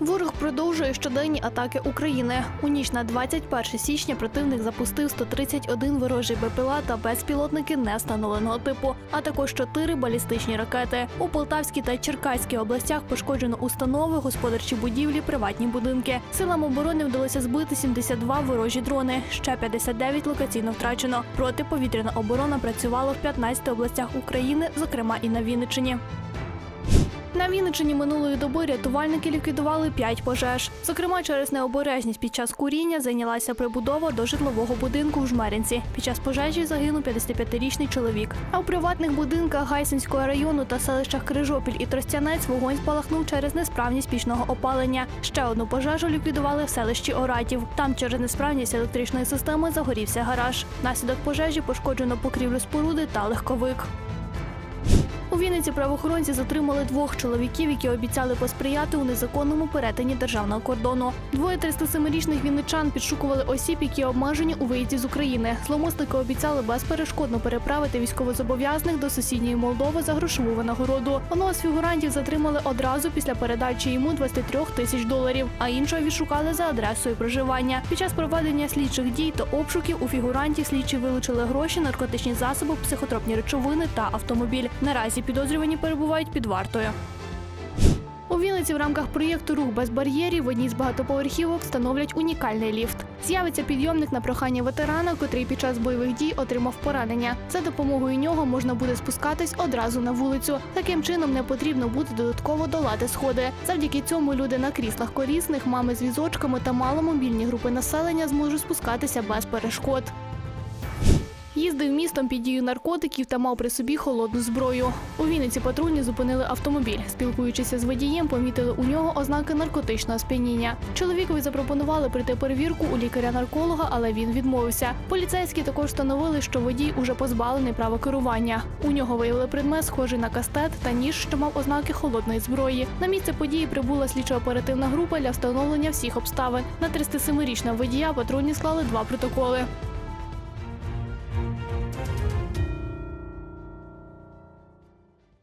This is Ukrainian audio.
Ворог продовжує щоденні атаки України. У ніч на 21 січня противник запустив 131 ворожий БПЛА та безпілотники невстановленого типу, а також 4 балістичні ракети. У Полтавській та Черкаській областях пошкоджено установи, господарчі будівлі, приватні будинки. Силам оборони вдалося збити 72 ворожі дрони. Ще 59 локаційно втрачено. Протиповітряна оборона працювала в 15 областях України, зокрема і на Вінниччині. На Вінниччині минулої доби рятувальники ліквідували п'ять пожеж. Зокрема, через необережність під час куріння зайнялася прибудова до житлового будинку в Жмеринці. Під час пожежі загинув 55-річний чоловік. А у приватних будинках Гайсинського району та селищах Крижопіль і Тростянець вогонь спалахнув через несправність пічного опалення. Ще одну пожежу ліквідували в селищі Оратів. Там через несправність електричної системи загорівся гараж. Наслідок пожежі пошкоджено покрівлю споруди та легковик. Вінниці правоохоронці затримали двох чоловіків, які обіцяли посприяти у незаконному перетині державного кордону. Двоє 37-річних вінничан підшукували осіб, які обмежені у виїзді з України. Зломисники обіцяли безперешкодно переправити військовозобов'язаних до сусідньої Молдови за грошову винагороду. Одного з фігурантів затримали одразу після передачі йому 23 тисяч доларів, а іншого відшукали за адресою проживання. Під час проведення слідчих дій та обшуків у фігурантів слідчі вилучили гроші, наркотичні засоби, психотропні речовини та автомобіль. Наразі підозрювані перебувають під вартою. У Вінниці в рамках проєкту Рух без бар'єрів в одній з багатоповерхівок встановлять унікальний ліфт. З'явиться підйомник на прохання ветерана, котрий під час бойових дій отримав поранення. За допомогою нього можна буде спускатись одразу на вулицю. Таким чином не потрібно буде додатково долати сходи. Завдяки цьому люди на кріслах колісних, мами з візочками та маломобільні групи населення зможуть спускатися без перешкод. Їздив містом під дією наркотиків та мав при собі холодну зброю. У Вінниці патрульні зупинили автомобіль. Спілкуючися з водієм, помітили у нього ознаки наркотичного сп'яніння. Чоловікові запропонували прийти перевірку у лікаря-нарколога, але він відмовився. Поліцейські також встановили, що водій уже позбавлений права керування. У нього виявили предмет, схожий на кастет та ніж, що мав ознаки холодної зброї. На місце події прибула слідчо-оперативна група для встановлення всіх обставин. На 37-річного водія патрульні склали два протоколи.